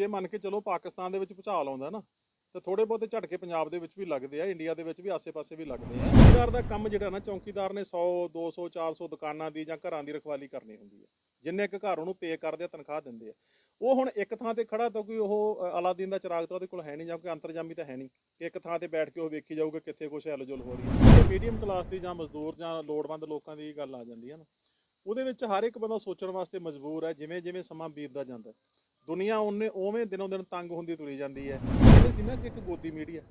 ਜੇ ਮੰਨ ਕੇ ਚਲੋ ਪਾਕਿਸਤਾਨ ਦੇ ਵਿੱਚ ਭੁਚਾਲ ਆਉਂਦਾ ਨਾ, ਤੇ ਥੋੜੇ ਬਹੁਤੇ ਝਟਕੇ ਪੰਜਾਬ ਦੇ ਵਿੱਚ ਵੀ ਲੱਗਦੇ ਆ, ਇੰਡੀਆ ਦੇ ਵਿੱਚ ਵੀ ਆਸੇ-ਪਾਸੇ ਵੀ ਲੱਗਦੇ ਆ। ਚੌਕੀਦਾਰ ਦਾ ਕੰਮ ਜਿਹੜਾ ਨਾ, ਚੌਕੀਦਾਰ ਨੇ 100 200 400 ਦੁਕਾਨਾਂ ਦੀ ਜਾਂ ਘਰਾਂ ਦੀ ਰਖਵਾਲੀ ਕਰਨੀ ਹੁੰਦੀ ਹੈ ਜਿੰਨੇ ਇੱਕ ਘਰ ਉਹਨੂੰ ਪੇ ਕਰਦੇ ਆ, ਤਨਖਾਹ ਦਿੰਦੇ ਆ। ਉਹ ਹੁਣ ਇੱਕ ਥਾਂ ਤੇ ਖੜਾ ਤਾਂ ਕੋਈ ਉਹ ਅਲਾਦੀਨ ਦਾ ਚਿਰਾਗ ਤਾਂ ਉਹਦੇ ਕੋਲ ਹੈ ਨਹੀਂ ਜਾਂ ਕੋਈ ਅੰਤਰਜਾਮੀ ਤਾਂ ਹੈ ਨਹੀਂ। ਕਿ ਇੱਕ ਥਾਂ ਤੇ ਬੈਠ ਕੇ ਉਹ ਵੇਖੀ ਜਾਊਗਾ ਕਿੱਥੇ ਕੁਛ ਹਿਲਜੁਲ ਹੋ ਰਹੀ ਹੈ ਮੀਡੀਅਮ ਕਲਾਸ ਦੀ ਜਾਂ ਮਜ਼ਦੂਰ ਜਾਂ ਲੋੜਵੰਦ ਲੋਕਾਂ ਦੀ ਗੱਲ ਆ ਜਾਂਦੀ ਹੈ ਨਾ। ਉਹਦੇ ਵਿੱਚ ਹਰ ਇੱਕ ਬੰਦਾ ਸੋਚਣ ਵਾਸਤੇ ਮਜਬੂਰ ਹੈ ਜਿਵੇਂ ਜਿਵੇਂ ਸਮਾਂ ਬੀਤਦਾ ਜਾਂਦਾ। ਦੁਨੀਆ ਉਹਨੇ ਉਵੇਂ ਦਿਨੋਂ ਦਿਨ ਤੰਗ ਹੁੰਦੀ ਤੁਰੀ ਜਾਂਦੀ ਹੈ। ਕਹਿੰਦੇ ਸੀ ਨਾ ਕਿ ਇੱਕ ਗੋਦੀ ਮੀਡੀਆ,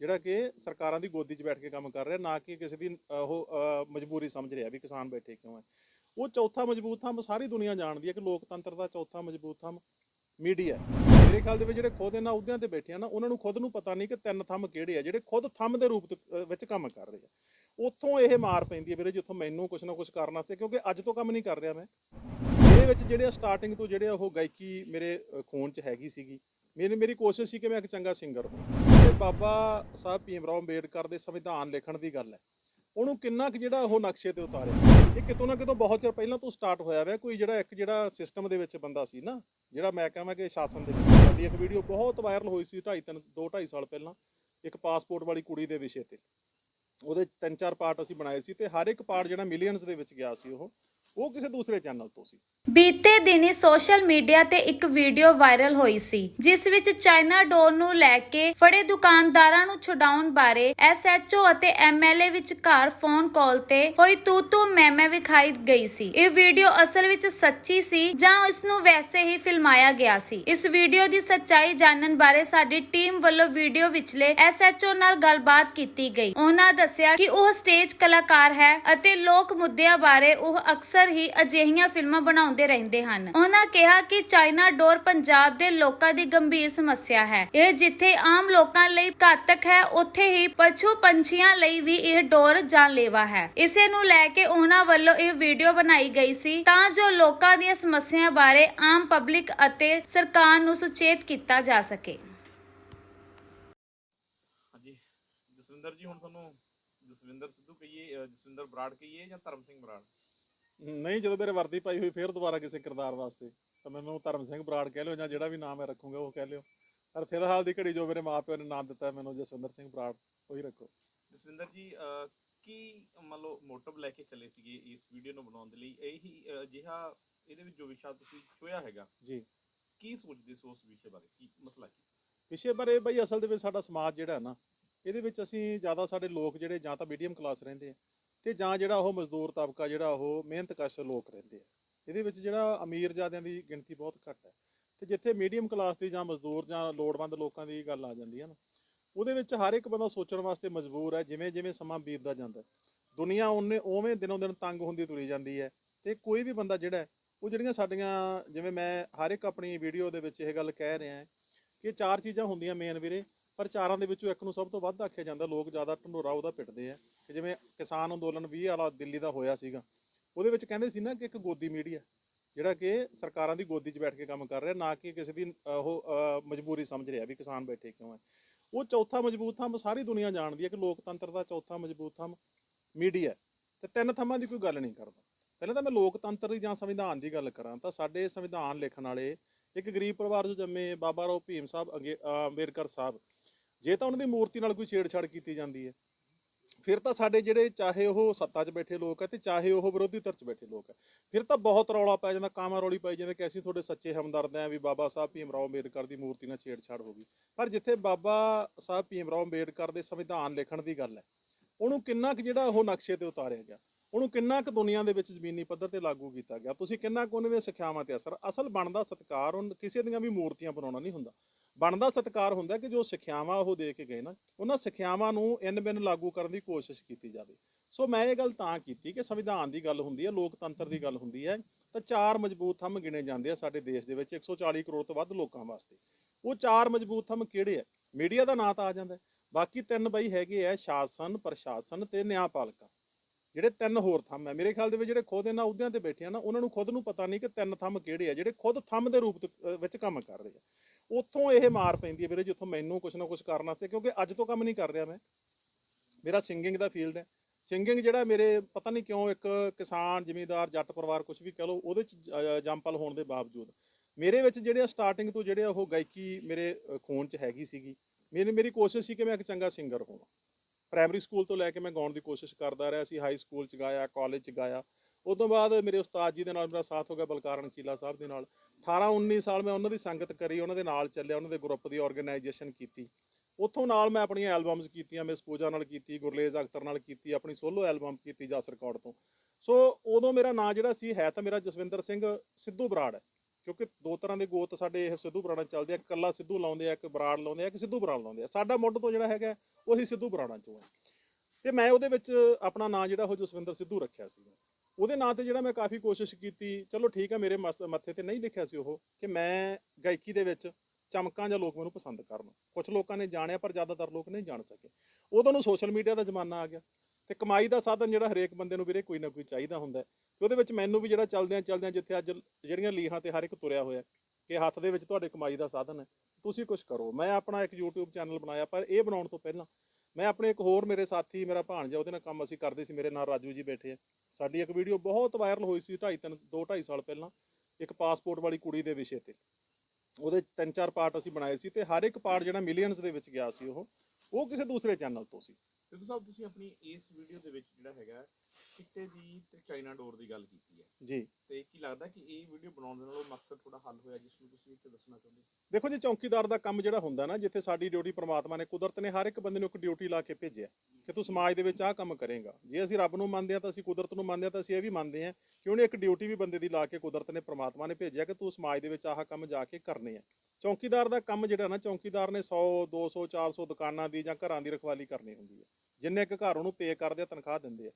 ਜਿਹੜਾ ਕਿ ਸਰਕਾਰਾਂ ਦੀ ਗੋਦੀ 'ਚ ਬੈਠ ਕੇ ਕੰਮ ਕਰ ਰਿਹਾ, ਨਾ ਕਿ ਕਿਸੇ ਦੀ ਉਹ ਮਜਬੂਰੀ ਸਮਝ ਰਿਹਾ ਵੀ ਕਿਸਾਨ ਬੈਠੇ ਕਿਉਂ ਹੈ। ਉਹ ਚੌਥਾ ਮਜ਼ਬੂਤ ਥੰਮ ਸਾਰੀ ਦੁਨੀਆ ਜਾਣਦੀ ਹੈ ਕਿ ਲੋਕਤੰਤਰ ਦਾ ਚੌਥਾ ਮਜ਼ਬੂਤ ਥੰਮ ਮੀਡੀਆ ਮੇਰੇ ਖਿਆਲ ਦੇ ਵਿੱਚ ਜਿਹੜੇ ਖੁਦ ਇਹਨਾਂ ਅਹੁਦਿਆਂ ਤੇ ਬੈਠੇ ਆ ਨਾ, ਉਹਨਾਂ ਨੂੰ ਖੁਦ ਨੂੰ ਪਤਾ ਨਹੀਂ ਕਿ ਤਿੰਨ ਥੰਮ ਕਿਹੜੇ ਆ, ਜਿਹੜੇ ਖੁਦ ਥੰਮ ਦੇ ਰੂਪ ਵਿੱਚ ਕੰਮ ਕਰ ਰਹੇ ਆ। ਉੱਥੋਂ ਇਹ ਮਾਰ ਪੈਂਦੀ ਹੈ ਵੀਰੇ, ਜਿੱਥੋਂ ਮੈਨੂੰ ਕੁਛ ਨਾ ਕੁਛ ਕਰਨ ਵਾਸਤੇ, ਕਿਉਂਕਿ ਅੱਜ ਤੋਂ ਕੰਮ ਨਹੀਂ ਕਰ ਰਿਹਾ ਮੈਂ। ਇਹਦੇ ਵਿੱਚ ਜਿਹੜੇ ਸਟਾਰਟਿੰਗ ਤੋਂ ਜਿਹੜੇ ਉਹ ਗਾਇਕੀ ਮੇਰੇ ਖੂਨ 'ਚ ਹੈਗੀ ਸੀਗੀ। ਮੇਰੀ ਮੇਰੀ ਕੋਸ਼ਿਸ਼ ਸੀ ਕਿ ਮੈਂ ਇੱਕ ਚੰਗਾ ਸਿੰਗਰ ਹਾਂ ਤੇ ਬਾਬਾ ਸਾਹਿਬ ਭੀਮ ਰਾਓ ਅੰਬੇਡਕਰ ਦੇ ਸੰਵਿਧਾਨ ਲਿਖਣ ਦੀ ਗੱਲ ਹੈ। ਉਹਨੂੰ ਕਿੰਨਾ ਕੁ ਜਿਹੜਾ ਉਹ ਨਕਸ਼ੇ ਤੇ ਉਤਾਰਿਆ। ਇਹ ਕਿਤੋਂ ਨਾ ਕਿਤੋਂ ਬਹੁਤ ਚਿਰ ਪਹਿਲਾਂ ਤੋਂ ਸਟਾਰਟ ਹੋਇਆ ਹੋਇਆ ਕੋਈ ਜਿਹੜਾ ਇੱਕ ਜਿਹੜਾ ਸਿਸਟਮ ਦੇ ਵਿੱਚ ਬੰਦਾ ਸੀ ਨਾ, ਜਿਹੜਾ ਮੈਂ ਕਹਾਂ ਕਿ ਸ਼ਾਸਨ ਦੇ ਵਿੱਚ ਸਾਡੀ ਇੱਕ ਵੀਡੀਓ ਬਹੁਤ ਵਾਇਰਲ ਹੋਈ ਸੀ 2.5 3 2 2.5 ਸਾਲ ਪਹਿਲਾਂ, ਇੱਕ ਪਾਸਪੋਰਟ ਵਾਲੀ ਕੁੜੀ ਦੇ ਵਿਸ਼ੇ ਤੇ। ਉਹਦੇ ਤਿੰਨ ਚਾਰ ਪਾਰਟ ਅਸੀਂ ਬਣਾਏ ਸੀ ਤੇ ਹਰ ਇੱਕ ਪਾਰਟ ਜਿਹੜਾ ਮਿਲੀਅਨਸ ਦੇ ਵਿੱਚ ਗਿਆ ਸੀ ਉਹ। ਉਹ ਕਿਸੇ ਦੂਸਰੇ ਚੈਨਲ ਤੋਂ ਸੀ। ਬੀਤੇ ਦਿਨੀ ਸੋਸ਼ਲ ਮੀਡੀਆ ਤੇ ਇੱਕ ਵੀਡੀਓ ਵਾਇਰਲ ਹੋਈ ਸੀ, ਜਿਸ ਵਿੱਚ ਚਾਈਨਾ ਡੋਰ ਨੂੰ ਲੈ ਕੇ ਫੜੇ ਦੁਕਾਨਦਾਰਾਂ ਨੂੰ ਛੁਡਾਉਣ ਬਾਰੇ ਐਸਐਚਓ ਅਤੇ ਐਮਐਲਏ ਵਿਚਕਾਰ ਫੋਨ ਕਾਲ ਤੇ ਹੋਈ ਤੂ ਤੂ ਮੈਂ ਵਿਖਾਈ ਗਈ ਸੀ। ਇਹ ਵੀਡੀਓ ਅਸਲ ਵਿੱਚ ਸੱਚੀ ਸੀ ਜਾਂ ਇਸ ਨੂੰ ਵੈਸੇ ਹੀ ਫਿਲਮਾਇਆ ਗਿਆ ਸੀ? ਇਸ ਵੀਡੀਓ ਦੀ ਸੱਚਾਈ ਜਾਣਨ ਬਾਰੇ ਸਾਡੀ ਟੀਮ ਵੱਲੋਂ ਵੀਡੀਓ ਵਿਚਲੇ ਐਸਐਚਓ ਨਾਲ ਗੱਲਬਾਤ ਕੀਤੀ ਗਈ। ਉਹਨਾਂ ਦੱਸਿਆ ਕਿ ਉਹ ਸਟੇਜ ਕਲਾਕਾਰ ਹੈ ਅਤੇ ਲੋਕ ਮੁੱਦਿਆਂ ਬਾਰੇ ਉਹ ਅਕਸਰ ਹੀ ਅਜਿਹੀਆਂ ਫਿਲਮਾਂ ਬਣਾਉਂਦੇ ਰਹਿੰਦੇ ਹਨ। ਉਹਨਾਂ ਕਿਹਾ ਕਿ ਚਾਈਨਾ ਡੋਰ ਪੰਜਾਬ ਦੇ ਲੋਕਾਂ ਦੀ ਗੰਭੀਰ ਸਮੱਸਿਆ ਹੈ। ਇਹ ਜਿੱਥੇ ਆਮ ਲੋਕਾਂ ਲਈ ਘਾਤਕ ਹੈ, ਉੱਥੇ ਹੀ ਪਸ਼ੂ ਪੰਛੀਆਂ ਲਈ ਵੀ ਇਹ ਡੋਰ ਜਾਨਲੇਵਾ ਹੈ। ਇਸੇ ਨੂੰ ਲੈ ਕੇ ਉਹਨਾਂ ਵੱਲੋਂ ਇਹ ਵੀਡੀਓ ਬਣਾਈ ਗਈ ਸੀ ਤਾਂ ਜੋ ਲੋਕਾਂ ਦੀਆਂ ਸਮੱਸਿਆਵਾਂ ਬਾਰੇ ਆਮ ਪਬਲਿਕ ਅਤੇ ਸਰਕਾਰ ਨੂੰ ਸੁਚੇਤ ਕੀਤਾ ਜਾ ਸਕੇ। ਹਾਂਜੀ। ਜਸਵਿੰਦਰ ਜੀ, ਹੁਣ ਤੁਹਾਨੂੰ ਜਸਵਿੰਦਰ ਸਿੱਧੂ ਕਹੀਏ ਜਸਵਿੰਦਰ ਬਰਾੜ ਕਹੀਏ ਜਾਂ ਧਰਮ ਸਿੰਘ ਬਰਾੜ? ਨਹੀਂ ਜਦੋਂ ਮੇਰੇ ਵਰਦੀ ਪਾਈ ਹੋਈ ਫੇਰ ਦੁਬਾਰਾ ਕਿਸੇ ਕਿਰਦਾਰ ਵਾਸਤੇ। ਤਾਂ ਮੈਨੂੰ ਧਰਮ ਸਿੰਘ ਬਰਾੜ ਕਹਿ ਲਿਓ ਜਾਂ ਜਿਹੜਾ ਵੀ ਨਾਮ ਮੈਂ ਰੱਖੂੰਗਾ ਉਹ ਕਹਿ ਲਿਓ। ਪਰ ਫਿਲਹਾਲ ਦੀ ਘੜੀ ਜੋ ਮੇਰੇ ਮਾਪਿਓ ਨੇ ਨਾਮ ਦਿੱਤਾ ਮੈਨੂੰ ਜਸਵਿੰਦਰ ਸਿੰਘ ਬਰਾੜ ਉਹੀ ਰੱਖੋ। ਜਸਵਿੰਦਰ ਜੀ ਕੀ ਮੰਨ ਲਓ ਮੋਟਿਵ ਲੈ ਕੇ ਚੱਲੇ ਸੀਗੇ ਇਸ ਵੀਡੀਓ ਨੂੰ ਬਣਾਉਣ ਦੇ ਲਈ? ਇਹੀ ਅਜਿਹਾ ਇਹਦੇ ਵਿੱਚ ਜੋ ਵਿਸ਼ਾ ਤੁਸੀਂ ਛੋਇਆ ਹੈਗਾ ਜੀ। ਕੀ ਸੋਚਦੇ ਸੀ ਉਸ ਵਿਸ਼ੇ ਬਾਰੇ? ਕੀ ਮਸਲਾ ਕੀ ਵਿਸ਼ੇ ਬਾਰੇ ਬਈ ਅਸਲ ਦੇ ਵਿੱਚ ਸਾਡਾ ਸਮਾਜ ਜਿਹੜਾ ਹੈ ਨਾ ਇਹਦੇ ਵਿੱਚ ਅਸੀਂ ਜ਼ਿਆਦਾ ਸਾਡੇ ਲੋਕ ਜਿਹੜੇ ਜਾਂ ਤਾਂ ਮੀਡੀਅਮ ਕਲਾਸ ਰਹਿੰਦੇ ਆ ਤੇ ਜਾਂ ਜਿਹੜਾ ਉਹ ਮਜ਼ਦੂਰ ਤਬਕਾ ਜਿਹੜਾ ਉਹ ਮਿਹਨਤ ਕਸ਼ ਲੋਕ ਰਹਿੰਦੇ ਆ। ਇਹਦੇ ਵਿੱਚ ਜਿਹੜਾ ਅਮੀਰ ਜਾਦਿਆਂ ਦੀ ਗਿਣਤੀ ਬਹੁਤ ਘੱਟ ਹੈ। ਤੇ ਜਿੱਥੇ ਮੀਡੀਅਮ ਕਲਾਸ ਦੀ ਜਾਂ ਮਜ਼ਦੂਰ ਜਾਂ ਲੋੜਵੰਦ ਲੋਕਾਂ ਦੀ ਗੱਲ ਆ ਜਾਂਦੀ ਹੈ ਨਾ, ਉਹਦੇ ਵਿੱਚ ਹਰ ਇੱਕ ਬੰਦਾ ਸੋਚਣ ਵਾਸਤੇ ਮਜਬੂਰ ਹੈ, ਜਿਵੇਂ ਜਿਵੇਂ ਸਮਾਂ ਬੀਤਦਾ ਜਾਂਦਾ ਦੁਨੀਆ ਉਹਨੇ ਉਵੇਂ ਦਿਨੋਂ ਦਿਨ ਤੰਗ ਹੁੰਦੀ ਤੁਰੀ ਜਾਂਦੀ ਹੈ ਤੇ ਕੋਈ ਵੀ ਬੰਦਾ ਜਿਹੜਾ ਉਹ ਜਿਹੜੀਆਂ ਸਾਡੀਆਂ, ਜਿਵੇਂ ਮੈਂ ਹਰ ਇੱਕ ਆਪਣੀ ਵੀਡੀਓ ਦੇ ਵਿੱਚ ਇਹ ਗੱਲ ਕਹਿ ਰਿਹਾ ਕਿ ਚਾਰ ਚੀਜ਼ਾਂ ਹੁੰਦੀਆਂ ਮੇਨ ਵੀਰੇ, ਪਰ ਚਾਰਾਂ ਦੇ ਵਿੱਚੋਂ ਇੱਕ ਨੂੰ ਸਭ ਤੋਂ ਵੱਧ ਆਖਿਆ ਜਾਂਦਾ, ਲੋਕ ਜ਼ਿਆਦਾ ਢੰਡੋਰਾ ਉਹਦਾ ਪਿੱਟਦੇ ਆ। ਕਿ ਜਿਵੇਂ ਕਿਸਾਨ ਅੰਦੋਲਨ 20 ਵਾਲਾ ਦਿੱਲੀ ਦਾ ਹੋਇਆ ਸੀਗਾ, ਉਹਦੇ ਵਿੱਚ ਕਹਿੰਦੇ ਸੀ ਨਾ ਕਿ ਇੱਕ ਗੋਦੀ ਮੀਡੀਆ, ਜਿਹੜਾ ਕਿ ਸਰਕਾਰਾਂ ਦੀ ਗੋਦੀ 'ਚ ਬੈਠ ਕੇ ਕੰਮ ਕਰ ਰਿਹਾ, ਨਾ ਕਿ ਕਿਸੇ ਦੀ ਉਹ ਮਜਬੂਰੀ ਸਮਝ ਰਿਹਾ ਵੀ ਕਿਸਾਨ ਬੈਠੇ ਕਿਉਂ ਹੈ। ਉਹ ਚੌਥਾ ਮਜ਼ਬੂਤ ਥੰਮ ਸਾਰੀ ਦੁਨੀਆ ਜਾਣਦੀ ਹੈ ਕਿ ਲੋਕਤੰਤਰ ਦਾ ਚੌਥਾ ਮਜ਼ਬੂਤ ਥੰਮ ਮੀਡੀਆ ਤੇ ਤਿੰਨ ਥੰਮਾਂ ਦੀ ਕੋਈ ਗੱਲ ਨਹੀਂ ਕਰਦਾ। ਪਹਿਲਾਂ ਤਾਂ ਮੈਂ ਲੋਕਤੰਤਰ ਦੀ ਜਾਂ ਸੰਵਿਧਾਨ ਦੀ ਗੱਲ ਕਰਾਂ, ਤਾਂ ਸਾਡੇ ਸੰਵਿਧਾਨ ਲਿਖਣ ਵਾਲੇ ਇੱਕ ਗਰੀਬ ਪਰਿਵਾਰ ਤੋਂ ਜੰਮੇ ਬਾਬਾ ਰਾਓ ਭੀਮ ਸਾਹਿਬ, ਅੰਗੇ- ਅੰਬੇਦਕਰ ਸਾਹਿਬ, ਜੇ ਤਾਂ ਉਹਨਾਂ ਦੀ ਮੂਰਤੀ ਨਾਲ ਕੋਈ ਛੇੜਛਾੜ ਕੀਤੀ ਜਾਂਦੀ ਹੈ। ਫਿਰ ਤਾਂ ਸਾਡੇ ਜਿਹੜੇ ਚਾਹੇ ਉਹ ਸੱਤਾ 'ਚ ਬੈਠੇ ਲੋਕ ਹੈ ਤੇ ਚਾਹੇ ਉਹ ਵਿਰੋਧੀ ਧਿਰ 'ਚ ਬੈਠੇ ਲੋਕ ਹੈ ਫਿਰ ਤਾਂ ਬਹੁਤ ਰੌਲਾ ਪੈ ਜਾਂਦਾ ਕਾਮਾ ਰੌਲੀ ਪਾਈ ਜਾਂਦੇ ਕਿ ਅਸੀਂ ਤੁਹਾਡੇ ਸੱਚੇ ਹਮਦਰਦ ਹਾਂ ਵੀ ਬਾਬਾ ਸਾਹਿਬ ਭੀਮ ਰਾਓ ਅੰਬੇਡਕਰ ਦੀ ਮੂਰਤੀ ਨਾਲ ਛੇੜਛਾੜ ਹੋ ਗਈ। ਪਰ ਜਿੱਥੇ ਬਾਬਾ ਸਾਹਿਬ ਭੀਮ ਰਾਓ ਅੰਬੇਡਕਰ ਦੇ ਸੰਵਿਧਾਨ ਲਿਖਣ ਦੀ ਗੱਲ ਹੈ, ਉਹਨੂੰ ਕਿੰਨਾ ਕੁ ਜਿਹੜਾ ਉਹ ਨਕਸ਼ੇ ਤੇ ਉਤਾਰਿਆ ਗਿਆ, ਉਹਨੂੰ ਕਿੰਨਾ ਕੁ ਦੁਨੀਆ ਦੇ ਵਿੱਚ ਜ਼ਮੀਨੀ ਪੱਧਰ ਤੇ ਲਾਗੂ ਕੀਤਾ ਗਿਆ, ਤੁਸੀਂ ਕਿੰਨਾ ਕੁ ਉਹਨਾਂ ਦੀਆਂ ਸਿੱਖਿਆਵਾਂ ਤੇ ਅਸਰ ਅਸਲ ਬਣਦਾ ਸਤਕਾਰ ਉਹ ਕਿਸੇ ਦੀਆਂ ਵੀ ਮੂਰਤੀਆਂ ਬਣਾਉਣਾ ਨਹੀਂ ਹੁੰਦਾ। ਬਣਦਾ ਸਤਕਾਰ ਹੁੰਦਾ ਕਿ ਜੋ ਸਿੱਖਿਆਵਾਂ ਉਹ ਦੇ ਕੇ ਗਏ ਨਾ, ਉਹਨਾਂ ਸਿੱਖਿਆਵਾਂ ਨੂੰ ਇਨ ਬਿਨ ਲਾਗੂ ਕਰਨ ਦੀ ਕੋਸ਼ਿਸ਼ ਕੀਤੀ ਜਾਵੇ। ਸੋ ਮੈਂ ਇਹ ਗੱਲ ਤਾਂ ਕੀਤੀ ਕਿ ਸੰਵਿਧਾਨ ਦੀ ਗੱਲ ਹੁੰਦੀ ਹੈ, ਲੋਕਤੰਤਰ ਦੀ ਗੱਲ ਹੁੰਦੀ ਹੈ, ਤਾਂ ਚਾਰ ਮਜ਼ਬੂਤ ਥੰਮ ਗਿਣੇ ਜਾਂਦੇ ਆ ਸਾਡੇ ਦੇਸ਼ ਦੇ ਵਿੱਚ 140 ਕਰੋੜ ਤੋਂ ਵੱਧ ਲੋਕਾਂ ਵਾਸਤੇ। ਉਹ ਚਾਰ ਮਜ਼ਬੂਤ ਥੰਮ ਕਿਹੜੇ ਆ? ਮੀਡੀਆ ਦਾ ਨਾਂ ਤਾਂ ਆ ਜਾਂਦਾ ਬਾਕੀ ਤਿੰਨ ਬਈ ਹੈਗੇ ਆ, ਸ਼ਾਸਨ, ਪ੍ਰਸ਼ਾਸਨ ਤੇ ਨਿਆਂਪਾਲਿਕਾ ਜਿਹੜੇ ਤਿੰਨ ਹੋਰ ਥੰਮ ਹੈ ਮੇਰੇ ਖਿਆਲ ਦੇ ਵਿੱਚ ਜਿਹੜੇ ਖੁਦ ਇਹਨਾਂ ਅਹੁਦਿਆਂ ਤੇ ਬੈਠੇ ਆ ਨਾ, ਉਹਨਾਂ ਨੂੰ ਖੁਦ ਨੂੰ ਪਤਾ ਨਹੀਂ ਕਿ ਤਿੰਨ ਥੰਮ ਕਿਹੜੇ ਆ, ਜਿਹੜੇ ਖੁਦ ਥੰਮ ਦੇ ਰੂਪ ਵਿੱਚ ਕੰਮ ਕਰ ਰਹੇ ਆ। ਉੱਥੋਂ ਇਹ ਮਾਰ ਪੈਂਦੀ ਹੈ ਵੀਰੇ ਜਿੱਥੋਂ ਮੈਨੂੰ ਕੁਛ ਨਾ ਕੁਛ ਕਰਨ ਵਾਸਤੇ, ਕਿਉਂਕਿ ਅੱਜ ਤੋਂ ਕੰਮ ਨਹੀਂ ਕਰ ਰਿਹਾ ਮੈਂ। ਮੇਰਾ ਸਿੰਗਿੰਗ ਦਾ ਫੀਲਡ ਹੈ। ਸਿੰਗਿੰਗ ਜਿਹੜਾ ਮੇਰੇ ਪਤਾ ਨਹੀਂ ਕਿਉਂ ਇੱਕ ਕਿਸਾਨ, ਜ਼ਿਮੀਂਦਾਰ, ਜੱਟ ਪਰਿਵਾਰ ਕੁਝ ਵੀ ਕਹ ਲਓ, ਉਹਦੇ ਚ ਜ- ਅਹ ਜੰਪਲ ਹੋਣ ਦੇ ਬਾਵਜੂਦ ਮੇਰੇ ਵਿੱਚ ਜਿਹੜੇ ਸਟਾਰਟਿੰਗ ਤੋਂ ਜਿਹੜੇ ਉਹ ਗਾਇਕੀ ਮੇਰੇ ਖੂਨ 'ਚ ਹੈਗੀ ਸੀਗੀ। ਮੇਰੀ ਮੇਰੀ ਕੋਸ਼ਿਸ਼ ਸੀ ਕਿ ਮੈਂ ਇੱਕ ਚੰਗਾ ਸਿੰਗਰ ਹੋਵਾਂ। ਪ੍ਰਾਇਮਰੀ ਸਕੂਲ ਤੋਂ ਲੈ ਕੇ ਮੈਂ ਗਾਉਣ ਦੀ ਕੋਸ਼ਿਸ਼ ਕਰਦਾ ਰਿਹਾ ਸੀ ਹਾਈ ਸਕੂਲ 'ਚ ਗਾਇਆ ਕਾਲਜ 'ਚ ਗਾਇਆ। ਉਸ ਤੋਂ ਬਾਅਦ ਮੇਰੇ ਉਸਤਾਦ ਜੀ ਦੇ ਨਾਲ ਮੇਰਾ ਸਾਥ ਹੋ ਗਿਆ ਬਲਕਾਰਨ ਚੀਲਾ ਸਾਹਿਬ ਦੇ ਨਾਲ। 18 19 ਸਾਲ ਮੈਂ ਉਹਨਾਂ ਦੀ ਸੰਗਤ ਕਰੀ, ਉਹਨਾਂ ਦੇ ਨਾਲ ਚੱਲਿਆ, ਉਹਨਾਂ ਦੇ ਗਰੁੱਪ ਦੀ ਆਰਗੇਨਾਈਜੇਸ਼ਨ ਕੀਤੀ। ਉੱਥੋਂ ਨਾਲ ਮੈਂ ਆਪਣੀਆਂ ਐਲਬਮਸ ਕੀਤੀਆਂ, ਮਿਸ ਪੂਜਾ ਨਾਲ ਕੀਤੀ, ਗੁਰਲੇਜ਼ ਅਖਤਰ ਨਾਲ ਕੀਤੀ, ਆਪਣੀ ਸੋਲੋ ਐਲਬਮ ਕੀਤੀ ਜਸ ਰਿਕਾਰਡ ਤੋਂ। ਸੋ ਉਦੋਂ ਮੇਰਾ ਨਾਂ ਜਿਹੜਾ ਸੀ, ਹੈ ਤਾਂ ਮੇਰਾ ਜਸਵਿੰਦਰ ਸਿੰਘ ਸਿੱਧੂ ਬਰਾੜ ਹੈ। ਕਿਉਂਕਿ ਦੋ ਤਰ੍ਹਾਂ ਦੇ ਗੋਤ ਸਾਡੇ ਇਹ ਸਿੱਧੂ ਬਰਾੜਾਂ ਚੱਲਦੇ ਆ, ਇੱਕ ਕੱਲਾ ਸਿੱਧੂ ਲਾਉਂਦੇ ਆ, ਇੱਕ ਬਰਾੜ ਲਾਉਂਦੇ ਆ, ਇੱਕ ਸਿੱਧੂ ਬਰਾੜ ਲਾਉਂਦੇ ਆ। ਸਾਡਾ ਮੁੱਢ ਤੋਂ ਜਿਹੜਾ ਹੈਗਾ, ਉਹੀ ਸਿੱਧੂ ਬਰਾੜਾਂ 'ਚੋਂ ਹੈ। ਤੇ ਮੈਂ ਉਹਦੇ ਵਿੱਚ ਆਪਣਾ ਨਾਂ ਜਿਹੜਾ ਉਹ ਜਸਵਿੰਦਰ ਸਿੱਧੂ ਰੱਖਿਆ ਸੀ ਉਹਦੇ ਨਾਂ ਤੇ ਜਿਹੜਾ ਮੈਂ ਕਾਫੀ ਕੋਸ਼ਿਸ਼ ਕੀਤੀ, ਚਲੋ ਠੀਕ ਹੈ ਮੇਰੇ ਮਸ- ਮੱਥੇ ਤੇ ਨਹੀਂ ਲਿਖਿਆ ਸੀ ਉਹ, ਕਿ ਮੈਂ ਗਾਇਕੀ ਦੇ ਵਿੱਚ ਚਮਕਾਂ ਜਾਂ ਲੋਕ ਮੈਨੂੰ ਪਸੰਦ ਕਰਨ। ਕੁਝ ਲੋਕਾਂ ਨੇ ਜਾਣਿਆ, ਪਰ ਜ਼ਿਆਦਾਤਰ ਲੋਕ ਨਹੀਂ ਜਾਣ ਸਕੇ। ਉਦੋਂ ਨੂੰ ਸੋਸ਼ਲ ਮੀਡੀਆ ਦਾ ਜ਼ਮਾਨਾ ਆ ਗਿਆ। ਤੇ ਕਮਾਈ ਦਾ ਸਾਧਨ ਜਿਹੜਾ ਹਰੇਕ ਬੰਦੇ ਨੂੰ ਵੀਰੇ ਕੋਈ ਨਾ ਕੋਈ ਚਾਹੀਦਾ ਹੁੰਦਾ ਹੈ। ਤੇ ਉਹਦੇ ਵਿੱਚ ਮੈਨੂੰ ਵੀ ਜਿਹੜਾ ਚਲਦਿਆਂ ਚਲਦਿਆਂ ਜਿੱਥੇ ਅੱਜ ਜਿਹੜੀਆਂ ਲੀਹਾਂ ਤੇ ਹਰ ਇੱਕ ਤੁਰਿਆ ਹੋਇਆ, ਕਿ ਹੱਥ ਦੇ ਵਿੱਚ ਤੁਹਾਡੇ ਕਮਾਈ ਦਾ ਸਾਧਨ ਹੈ, ਤੁਸੀਂ ਕੁਝ ਕਰੋ। ਮੈਂ ਆਪਣਾ ਇੱਕ YouTube ਚੈਨਲ ਬਣਾਇਆ, ਪਰ ਇਹ ਬਣਾਉਣ ਤੋਂ ਪਹਿਲਾਂ ਮੈਂ ਆਪਣੇ ਇੱਕ ਹੋਰ ਮੇਰੇ ਸਾਥੀ, ਮੇਰਾ ਭਾਣਜਾ, ਉਹਦੇ ਨਾਲ ਕੰਮ ਅਸੀਂ ਕਰਦੇ ਸੀ, ਮੇਰੇ ਨਾਲ ਰਾਜੂ ਜੀ ਬੈਠੇ ਆ। ਸਾਡੀ ਇੱਕ ਵੀਡੀਓ ਬਹੁਤ ਵਾਇਰਲ ਹੋਈ ਸੀ 2.5 3 2 2.5 ਸਾਲ ਪਹਿਲਾਂ, ਇੱਕ ਪਾਸਪੋਰਟ ਵਾਲੀ ਕੁੜੀ ਦੇ ਵਿਸ਼ੇ ਤੇ। ਉਹਦੇ ਤਿੰਨ ਚਾਰ ਪਾਰਟ ਅਸੀਂ ਬਣਾਏ ਸੀ ਤੇ ਹਰ ਇੱਕ ਪਾਰਟ ਜਿਹੜਾ ਮਿਲੀਅਨਸ ਦੇ ਵਿੱਚ ਗਿਆ ਸੀ ਉਹ ਉਹ ਕਿਸੇ ਦੂਸਰੇ ਚੈਨਲ ਤੋਂ ਸੀ। ਸਿੱਧੂ ਸਾਹਿਬ, ਤੁਸੀਂ ਆਪਣੀ ਇਸ ਵੀਡੀਓ ਦੇ ਵਿੱਚ ਜਿਹੜਾ ਹੈਗਾ ਚਿੱਟੇ ਦੀ ਤੇ ਚਾਈਨਾ ਡੋਰ ਦੀ ਗੱਲ ਕੀਤੀ ਹੈ। ਜੀ। ਤੇ ਕੀ ਲੱਗਦਾ ਕਿ ਇਹ ਵੀਡੀਓ ਬਣਾਉਣ ਦੇ ਨਾਲ ਉਹ ਮਕਸਦ ਥੋੜਾ ਹੱਲ ਹੋਇਆ ਜਿਸ ਨੂੰ ਤੁਸੀਂ ਇੱਥੇ ਦੱਸਣਾ ਚਾਹੁੰਦੇ ਹੋ? ਦੇਖੋ ਜੀ ਚੌਕੀਦਾਰ ਦਾ ਕੰਮ ਜਿਹੜਾ ਹੁੰਦਾ ਨਾ ਜਿੱਥੇ ਸਾਡੀ ਡਿਊਟੀ ਪ੍ਰਮਾਤਮਾ ਨੇ ਕੁਦਰਤ ਨੇ ਹਰ ਇੱਕ ਬੰਦੇ ਨੂੰ ਇੱਕ ਡਿਊਟੀ ਲਾ ਕੇ ਭੇਜਿਆ ਕਿ ਤੂੰ ਸਮਾਜ ਦੇ ਵਿੱਚ ਆਹ ਕੰਮ ਕਰੇਗਾ। ਜੇ ਅਸੀਂ ਰੱਬ ਨੂੰ ਮੰਨਦੇ ਆ ਤਾਂ ਅਸੀਂ ਕੁਦਰਤ ਨੂੰ ਮੰਨਦੇ ਆ ਤਾਂ ਅਸੀਂ ਇਹ ਵੀ ਮੰਨਦੇ ਆ ਕਿ ਉਹਨੇ ਇੱਕ ਡਿਊਟੀ ਵੀ ਬੰਦੇ ਦੀ ਲਾ ਕੇ ਕੁਦਰਤ ਨੇ ਪ੍ਰਮਾਤਮਾ ਨੇ ਭੇਜਿਆ ਕਿ ਤੂੰ ਸਮਾਜ ਦੇ ਵਿੱਚ ਆਹ ਕੰਮ ਜਾ ਕੇ ਕਰਨੇ ਆ। ਚੌਕੀਦਾਰ ਦਾ ਕੰਮ ਜਿਹੜਾ ਨਾ ਚੌਕੀਦਾਰ ਨੇ 100 200 400 ਦੁਕਾਨਾਂ ਦੀ ਜਾਂ ਘਰਾਂ ਦੀ ਰਖਵਾਲੀ ਕਰਨੀ ਹੁੰਦੀ ਹੈ। ਜਿੰਨੇ ਇੱਕ ਘਰ ਉਹਨੂੰ ਪੇ ਕਰਦੇ ਆ ਤਨਖਾਹ ਦਿੰਦੇ ਆ।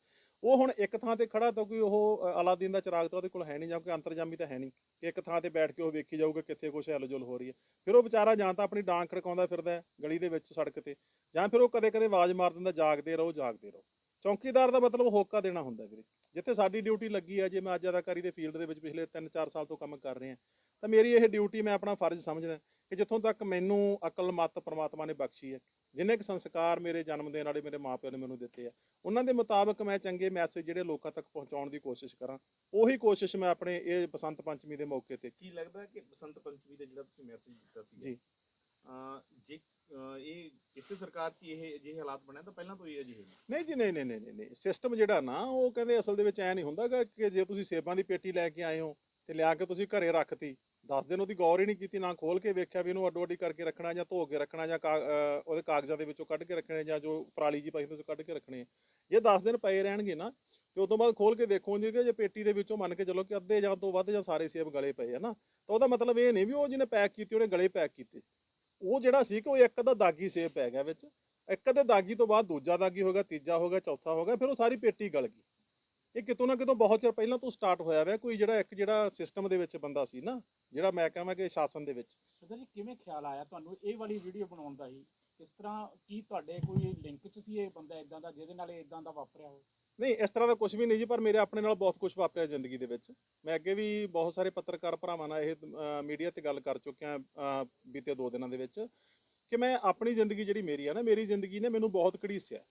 ਉਹ ਹੁਣ ਇੱਕ ਥਾਂ ਤੇ ਖੜਾ ਤਾਂ ਕੋਈ ਉਹ ਅਲਾਦੀਨ ਦਾ ਚਿਰਾਗ ਤਾਂ ਉਹਦੇ ਕੋਲ ਹੈ ਨਹੀਂ ਜਾਂ ਕੋਈ ਅੰਤਰਜਾਮੀ ਤਾਂ ਹੈ ਨਹੀਂ। ਕਿ ਇੱਕ ਥਾਂ ਤੇ ਬੈਠ ਕੇ ਉਹ ਵੇਖੀ ਜਾਊਗਾ ਕਿੱਥੇ ਕੁਛ ਹਿਲਜੁਲ ਹੋ ਰਹੀ ਹੈ। ਫਿਰ ਉਹ ਵਿਚਾਰਾ ਜਾਂ ਤਾਂ ਆਪਣੀ ਡਾਂਗ ਖੜਕਾਉਂਦਾ ਫਿਰਦਾ ਗਲੀ ਦੇ ਵਿੱਚ ਸੜਕ ਤੇ ਜਾਂ ਫਿਰ ਉਹ ਕਦੇ-ਕਦੇ ਆਵਾਜ਼ ਮਾਰ ਦਿੰਦਾ, ਜਾਗਦੇ ਰਹੋ ਜਾਗਦੇ ਰਹੋ। ਚੌਕੀਦਾਰ ਦਾ ਮਤਲਬ ਹੋਕਾ ਦੇਣਾ ਹੁੰਦਾ ਵੀਰੇ। ਜਿੱਥੇ ਸਾਡੀ ਡਿਊਟੀ ਲੱਗੀ ਹੈ, ਜੇ ਮੈਂ ਅੱਜ ਅਦਾਕਾਰੀ ਦੇ ਫੀਲਡ ਦੇ ਵਿੱਚ ਪਿਛਲੇ 3-4 ਸਾਲ ਤੋਂ ਕੰਮ ਕਰ ਰਿਹਾ, ਤਾਂ ਮੇਰੀ ਇਹ ਡਿਊਟੀ ਮੈਂ ਆਪਣਾ ਫਰਜ਼ ਸਮਝਦਾ ਕਿ ਜਿੱਥੋਂ ਤੱਕ ਮੈਨੂੰ ਅਕਲ ਮੱਤ ਪਰਮਾਤਮਾ ਨੇ ਬਖਸ਼ੀ ਹੈ ਜਿੰਨੇ ਕੁ ਸੰਸਕਾਰ ਮੇਰੇ ਜਨਮ ਦੇਣ ਵਾਲੇ ਮੇਰੇ ਮਾਪਿਆਂ ਨੇ ਮੈਨੂੰ ਦਿੱਤੇ ਆ ਉਹਨਾਂ ਦੇ ਮੁਤਾਬਕ ਮੈਂ ਚੰਗੇ ਮੈਸੇਜ ਜਿਹੜੇ ਲੋਕਾਂ ਤੱਕ ਪਹੁੰਚਾਉਣ ਦੀ ਕੋਸ਼ਿਸ਼ ਕਰਾਂ। ਉਹੀ ਕੋਸ਼ਿਸ਼ ਮੈਂ ਆਪਣੇ ਇਹ ਬਸੰਤ ਪੰਚਮੀ ਦੇ ਮੌਕੇ ਤੇ ਕੀ ਲੱਗਦਾ ਕਿ ਬਸੰਤ ਪੰਚਮੀ ਦੇ ਜਿਹੜਾ ਤੁਸੀਂ ਮੈਸੇਜ ਦਿੱਤਾ ਸੀ ਜੀ। ਜੇ ਇਹ ਕਿਸੇ ਸਰਕਾਰ 'ਚ ਇਹ ਅਜਿਹੇ ਹਾਲਾਤ ਬਣੇ ਤਾਂ ਪਹਿਲਾਂ ਤੋਂ ਹੀ ਅਜਿਹੇ ਨਹੀਂ ਜੀ ਨਹੀਂ ਨਹੀਂ ਨਹੀਂ ਨਹੀਂ, ਨਹੀਂ ਸਿਸਟਮ ਜਿਹੜਾ ਨਾ ਉਹ ਕਹਿੰਦੇ ਅਸਲ ਦੇ ਵਿੱਚ ਐ ਨਹੀਂ ਹੁੰਦਾਗਾ ਕਿ ਜੇ ਤੁਸੀਂ ਸੇਬਾਂ ਦੀ ਪੇਟੀ ਲੈ ਕੇ ਆਏ ਹੋ ਤੇ ਲਿਆ ਕੇ ਤੁਸੀਂ ਘਰੇ ਰੱਖਤੀ 10 ਦਿਨ ਉਹਦੀ ਗੌਰ ਹੀ ਨਹੀਂ ਕੀਤੀ, ਨਾ ਖੋਲ ਕੇ ਵੇਖਿਆ ਵੀ ਇਹਨੂੰ ਅੱਡੋ ਅੱਡੀ ਕਰਕੇ ਰੱਖਣਾ ਜਾਂ ਧੋ ਕੇ ਰੱਖਣਾ ਜਾਂ ਕਾ- ਉਹਦੇ ਕਾਗਜ਼ਾਂ ਦੇ ਵਿੱਚੋਂ ਕੱਢ ਕੇ ਰੱਖਣੇ ਜਾਂ ਜੋ ਪਰਾਲੀ ਜੀ ਪਾਈ ਹੁੰਦੀ ਉਹ ਕੱਢ ਕੇ ਰੱਖਣੇ ਆ। ਜੇ 10 ਦਿਨ ਪਏ ਰਹਿਣਗੇ ਨਾ, ਤੇ ਉਸ ਤੋਂ ਬਾਅਦ ਖੋਲ ਕੇ ਦੇਖੋਗੇ ਕਿ ਜੇ ਪੇਟੀ ਦੇ ਵਿੱਚੋਂ ਮੰਨ ਕੇ ਚੱਲੋ ਕਿ ਅੱਧੇ ਜਾਂ ਤੋਂ ਵੱਧ ਜਾਂ ਸਾਰੇ ਸੇਬ ਗਲੇ ਪਏ ਆ ਨਾ, ਤਾਂ ਉਹਦਾ ਮਤਲਬ ਇਹ ਨਹੀਂ ਵੀ ਉਹ ਜਿਹਨੇ ਪੈਕ ਕੀਤੀ, ਉਹਨੇ ਗਲੇ ਪੈਕ ਕੀਤੇ ਉਹ ਜਿਹੜਾ ਸੀ ਕਿ ਉਹ ਇੱਕ ਦਾ ਦਾਗੀ ਸੇਬ ਪੈ ਗਿਆ ਵਿੱਚ, ਇੱਕ ਦੇ ਦਾਗੀ ਤੋਂ ਬਾਅਦ ਦੂਜਾ ਦਾਗੀ ਹੋ ਗਿਆ, ਤੀਜਾ ਹੋ ਗਿਆ, ਚੌਥਾ ਹੋ ਗਿਆ, ਫਿਰ ਉਹ ਸਾਰੀ ਪੇਟੀ ਗਲ ਗਈ ਇਹ ਕਿਤੋਂ ਨਾ ਕਿਤੋਂ ਬਹੁਤ ਚਿਰ ਪਹਿਲਾਂ ਤੋਂ ਸਟਾਰਟ ਹੋਇਆ ਹੋਇਆ ਕੋਈ ਜਿਹੜਾ ਇੱਕ ਜਿਹੜਾ ਸਿਸਟਮ ਦੇ ਵਿੱਚ ਬੰਦਾ ਸੀ ਨਾ ਜਿਹੜਾ ਮੈਂ ਕਹਾਂ ਕਿ ਸ਼ਾਸਨ ਦੇ ਵਿੱਚ। ਸੁਦਰ ਜੀ ਕਿਵੇਂ ਖਿਆਲ ਆਇਆ ਤੁਹਾਨੂੰ? ਇਹ ਵਾਲੀ ਵੀਡੀਓ ਬਣਾਉਣ ਦਾ ਹੀ ਕਿਸ ਤਰ੍ਹਾਂ ਕੀ ਤੁਹਾਡੇ ਕੋਈ ਲਿੰਕ ਚ ਸੀ ਇਹ ਬੰਦਾ ਇਦਾਂ ਦਾ ਜਿਹਦੇ ਨਾਲ ਇਦਾਂ ਦਾ ਵਾਪਰਿਆ ਹੋ ਨਹੀਂ ਇਸ ਤਰ੍ਹਾਂ ਦਾ ਕੁਝ ਵੀ ਨਹੀਂ ਜੀ ਪਰ ਮੇਰੇ ਆਪਣੇ ਨਾਲ ਬਹੁਤ ਕੁਝ ਵਾਪਰਿਆ ਜ਼ਿੰਦਗੀ ਦੇ ਵਿੱਚ। ਮੈਂ ਅੱਗੇ ਵੀ ਬਹੁਤ ਸਾਰੇ ਪੱਤਰਕਾਰ ਭਰਾਵਾਂ ਨਾਲ ਇਹ ਮੀਡੀਆ ਤੇ ਗੱਲ ਕਰ ਚੁੱਕਿਆ ਬੀਤੇ ਦੋ ਦਿਨਾਂ ਦੇ ਵਿੱਚ ਕਿ ਮੈਂ ਆਪਣੀ ਜ਼ਿੰਦਗੀ ਜਿਹੜੀ ਮੇਰੀ ਆ ਨਾ ਮੇਰੀ ਜ਼ਿੰਦਗੀ ਨੇ ਮੈਨੂੰ ਬਹੁਤ ਘੜੀਸਿਆ।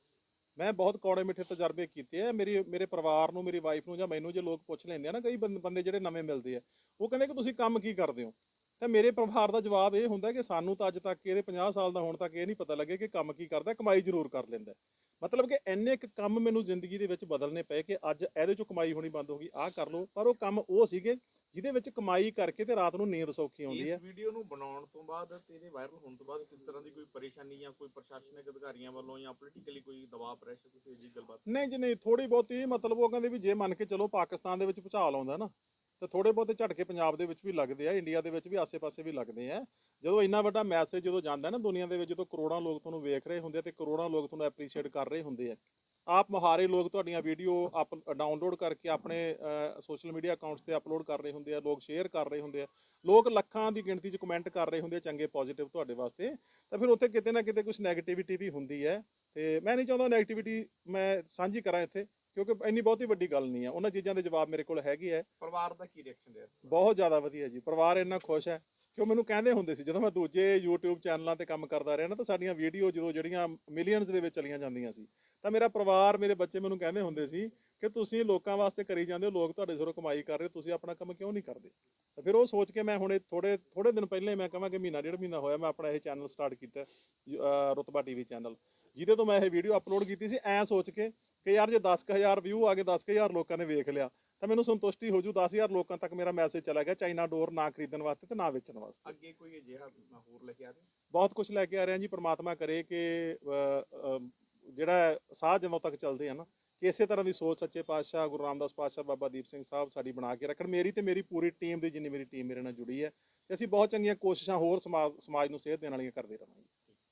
ਮੈਂ ਬਹੁਤ ਕੌੜੇ ਮਿੱਠੇ ਤਜਰਬੇ ਕੀਤੇ ਆ। ਮੇਰੀ, ਮੇਰੇ ਪਰਿਵਾਰ ਨੂੰ, ਮੇਰੀ ਵਾਈਫ ਨੂੰ ਜਾਂ ਮੈਨੂੰ ਜੇ ਲੋਕ ਪੁੱਛ ਲੈਂਦੇ ਆ ਨਾ, ਕਈ ਬੰ, ਬੰਦੇ ਜਿਹੜੇ ਨਵੇਂ ਮਿਲਦੇ ਆ, ਉਹ ਕਹਿੰਦੇ ਕਿ ਤੁਸੀਂ ਕੰਮ ਕੀ ਕਰਦੇ ਹੋ? ਤਾਂ ਮੇਰੇ ਪਰਿਵਾਰ ਦਾ ਜਵਾਬ ਇਹ ਹੁੰਦਾ ਕਿ ਸਾਨੂੰ ਤਾਂ ਅੱਜ ਤੱਕ ਇਹਦੇ 50 ਸਾਲ ਦਾ ਹੋਣ ਤੱਕ ਇਹ ਨਹੀਂ ਪਤਾ ਲੱਗੇ ਕਿ ਕੰਮ ਕੀ ਕਰਦਾ, ਕਮਾਈ ਜ਼ਰੂਰ ਕਰ ਲੈਂਦਾ। ਮਤਲਬ ਕਿ ਇੰਨੇ ਕੁ ਕੰਮ ਮੈਨੂੰ ਜ਼ਿੰਦਗੀ ਦੇ ਵਿੱਚ ਬਦਲਨੇ ਪਏ ਕਿ ਅੱਜ ਇਹਦੇ ਚੋਂ ਕਮਾਈ ਹੋਣੀ ਬੰਦ ਹੋ ਗਈ ਆਹ ਕਰ ਲਓ। ਪਰ ਉਹ ਕੰਮ ਉਹ ਸੀਗੇ ਜਿਹਦੇ ਵਿੱਚ ਕਮਾਈ ਕਰਕੇ ਤੇ ਰਾਤ ਨੂੰ ਨੀਂਦ ਸੌਖੀ ਆਉਂਦੀ ਹੈ। ਇਸ ਵੀਡੀਓ ਨੂੰ ਬਣਾਉਣ ਤੋਂ ਬਾਅਦ ਤੇ ਇਹਦੇ ਵਾਇਰਲ ਹੋਣ ਤੋਂ ਬਾਅਦ ਕਿਸ ਤਰ੍ਹਾਂ ਦੀ ਕੋਈ ਪਰੇਸ਼ਾਨੀ ਜਾਂ ਕੋਈ ਪ੍ਰਸ਼ਾਸਨਿਕ ਅਧਿਕਾਰੀਆਂ ਵੱਲੋਂ ਜਾਂ ਪੋਲੀਟੀਕਲੀ ਕੋਈ ਦਬਾਅ ਪ੍ਰੈਸ਼ਰ ਕਿਸੇ ਅਜਿਹੀ ਗੱਲਬਾਤ ਨਹੀਂ ਜੀ ਨਹੀਂ ਥੋੜੀ ਬਹੁਤੀ ਮਤਲਬ ਉਹ ਕਹਿੰਦੇ ਵੀ ਜੇ ਮੰਨ ਕੇ ਚਲੋ ਪਾਕਿਸਤਾਨ ਦੇ ਵਿੱਚ ਭੁਚਾਲ ਆਉਂਦਾ ਨਾ ਤੇ ਥੋੜੇ ਬਹੁਤੇ ਝਟਕੇ ਪੰਜਾਬ ਦੇ ਵਿੱਚ ਵੀ ਲੱਗਦੇ ਆ, ਇੰਡੀਆ ਦੇ ਵਿੱਚ ਵੀ ਆਸੇ-ਪਾਸੇ ਵੀ ਲੱਗਦੇ ਆ। ਜਦੋਂ ਇੰਨਾ ਵੱਡਾ ਮੈਸੇਜ ਜਦੋਂ ਜਾਂਦਾ ਨਾ ਦੁਨੀਆ ਦੇ ਵਿੱਚ, ਜਦੋਂ ਕਰੋੜਾਂ ਲੋਕ ਤੁਹਾਨੂੰ ਵੇਖ ਰਹੇ ਹੁੰਦੇ ਆ ਤੇ ਕਰੋੜਾਂ ਲੋਕ ਤੁਹਾਨੂੰ ਐਪਰੀਸ਼ੀਏਟ ਕਰ ਰਹੇ ਹੁੰਦੇ ਆ। ਆਪ ਮੁਹਾਰੇ ਲੋਕ ਤੁਹਾਡੀਆਂ ਵੀਡੀਓ ਅਪ ਡਾਊਨਲੋਡ ਕਰਕੇ ਆਪਣੇ ਸੋਸ਼ਲ ਮੀਡੀਆ ਅਕਾਊਂਟਸ ਤੇ ਅਪਲੋਡ ਕਰ ਰਹੇ ਹੁੰਦੇ ਆ, ਲੋਕ ਸ਼ੇਅਰ ਕਰ ਰਹੇ ਹੁੰਦੇ ਆ। ਲੋਕ ਲੱਖਾਂ ਦੀ ਗਿਣਤੀ 'ਚ ਕਮੈਂਟ ਕਰ ਰਹੇ ਹੁੰਦੇ ਆ ਚੰਗੇ ਪੋਜ਼ਿਟਿਵ ਤੁਹਾਡੇ ਵਾਸਤੇ। ਤਾਂ ਫਿਰ ਉੱਥੇ ਕਿਤੇ ਨਾ ਕਿਤੇ ਕੁਝ ਨੈਗੇਟਿਵਿਟੀ ਵੀ ਹੁੰਦੀ ਹੈ। ਤੇ ਮੈਂ ਨਹੀਂ ਚਾਹੁੰਦਾ ਨੈਗੇਟਿਵਿਟੀ ਮੈਂ ਸਾਂਝੀ ਕਰਾਂ ਇੱਥੇ। ਕਿਉਂਕਿ ਇੰਨੀ ਬਹੁਤੀ ਵੱਡੀ ਗੱਲ ਨਹੀਂ ਆ। ਉਹਨਾਂ ਚੀਜ਼ਾਂ ਦੇ ਜਵਾਬ ਮੇਰੇ ਕੋਲ ਹੈਗੇ ਆ। ਪਰਿਵਾਰ ਦਾ ਕੀ ਰਿਐਕਸ਼ਨ ਰਿਹਾ? ਬਹੁਤ ਜ਼ਿਆਦਾ ਵਧੀਆ ਜੀ। ਪਰਿਵਾਰ ਇੰਨਾ ਖੁਸ਼ ਹੈ ਕਿ ਉਹ ਮੈਨੂੰ ਕਹਿੰਦੇ ਹੁੰਦੇ ਸੀ ਜਦੋਂ ਮੈਂ ਦੂਜੇ YouTube ਚੈਨਲਾਂ ਤੇ ਕੰਮ ਕਰਦਾ ਰਿਹਾ ਨਾ ਤਾਂ ਸਾਡੀਆਂ ਵੀਡੀਓ ਜਦੋਂ ਜਿਹੜੀਆਂ ਮਿਲੀਅਨਸ ਦੇ ਵਿੱਚ ਚਲੀਆਂ ਜਾਂਦੀਆਂ ਸੀ ਤਾਂ ਮੇਰਾ ਪਰਿਵਾਰ ਮੇਰੇ ਬੱਚੇ ਮੈਨੂੰ ਕਹਿੰਦੇ ਹੁੰਦੇ ਸੀ ਕਿ ਤੁਸੀਂ ਲੋਕਾਂ ਵਾਸਤੇ ਕਰੀ ਜਾਂਦੇ ਹੋ ਲੋਕ ਤੁਹਾਡੇ ਸਿਰੋਂ ਕਮਾਈ ਕਰ ਰਹੇ ਤੁਸੀਂ ਆਪਣਾ ਕੰਮ ਕਿਉਂ ਨਹੀਂ ਕਰਦੇ? ਤਾਂ ਫਿਰ ਉਹ ਸੋਚ ਕੇ ਮੈਂ ਹੁਣੇ ਥੋੜੇ ਥੋੜੇ ਦਿਨ ਪਹਿਲੇ ਮੈਂ ਕਹਾਂ ਕਿ ਮਹੀਨਾ ਡੇਢ ਮਹੀਨਾ ਹੋਇਆ ਮੈਂ ਆਪਣਾ ਇਹ ਚੈਨਲ ਸਟਾਰਟ ਕੀਤਾ ਰੁਤਬਾ ਟੀਵੀ ਚੈਨਲ ਜਿਹਦੇ ਤੋਂ ਮੈਂ ਇਹ ਵੀਡੀਓ ਅਪਲੋਡ ਕੀਤੀ ਸੀ ਐ ਸੋਚ ਕੇ ਕਿ ਯਾਰ ਜੇ 10000 ਵਿਊ ਆ ਗਏ 10000 ਲੋਕਾਂ ਨੇ ਵੇਖ ਲਿਆ ਤਾਂ ਮੈਨੂੰ ਸੰਤੁਸ਼ਟੀ ਹੋ ਜੂ 10000 ਲੋਕਾਂ ਤੱਕ ਮੇਰਾ ਮੈਸੇਜ ਚਲਾ ਗਿਆ ਚਾਈਨਾ ਡੋਰ ਨਾ ਖਰੀਦਣ ਵਾਸਤੇ ਤੇ ਨਾ ਵੇਚਣ ਵਾਸਤੇ। ਅੱਗੇ ਕੋਈ ਅਜਿਹਾ ਹੋਰ ਲੈ ਕੇ ਆ ਰਹੇ? ਬਹੁਤ ਕੁਝ ਲੈ ਕੇ ਆ ਰਹੇ ਹਾਂ ਜੀ ਪ੍ਰਮਾਤਮਾ ਕਰੇ ਕਿ ਜਿਹੜਾ ਸਾਹ ਜਦੋਂ ਤੱਕ ਚੱਲਦੇ ਆ ਨਾ ਕਿ ਇਸੇ ਤਰ੍ਹਾਂ ਦੀ ਸੋਚ ਸੱਚੇ ਪਾਤਸ਼ਾਹ ਗੁਰੂ ਰਾਮਦਾਸ ਪਾਤਸ਼ਾਹ ਬਾਬਾ ਦੀਪ ਸਿੰਘ ਸਾਹਿਬ ਸਾਡੀ ਬਣਾ ਕੇ ਰੱਖਣ। ਮੇਰੀ ਤੇ ਮੇਰੀ ਪੂਰੀ ਟੀਮ ਦੀ ਜਿੰਨੀ ਮੇਰੀ ਟੀਮ ਮੇਰੇ ਨਾਲ ਜੁੜੀ ਹੈ ਤੇ ਅਸੀਂ ਬਹੁਤ ਚੰਗੀਆਂ ਕੋਸ਼ਿਸ਼ਾਂ ਹੋਰ ਸਮਾਜ ਸਮਾਜ ਨੂੰ ਸੇਧ ਦੇਣ ਵਾਲੀਆਂ ਕਰਦੇ ਰਹਾਂਗੇ।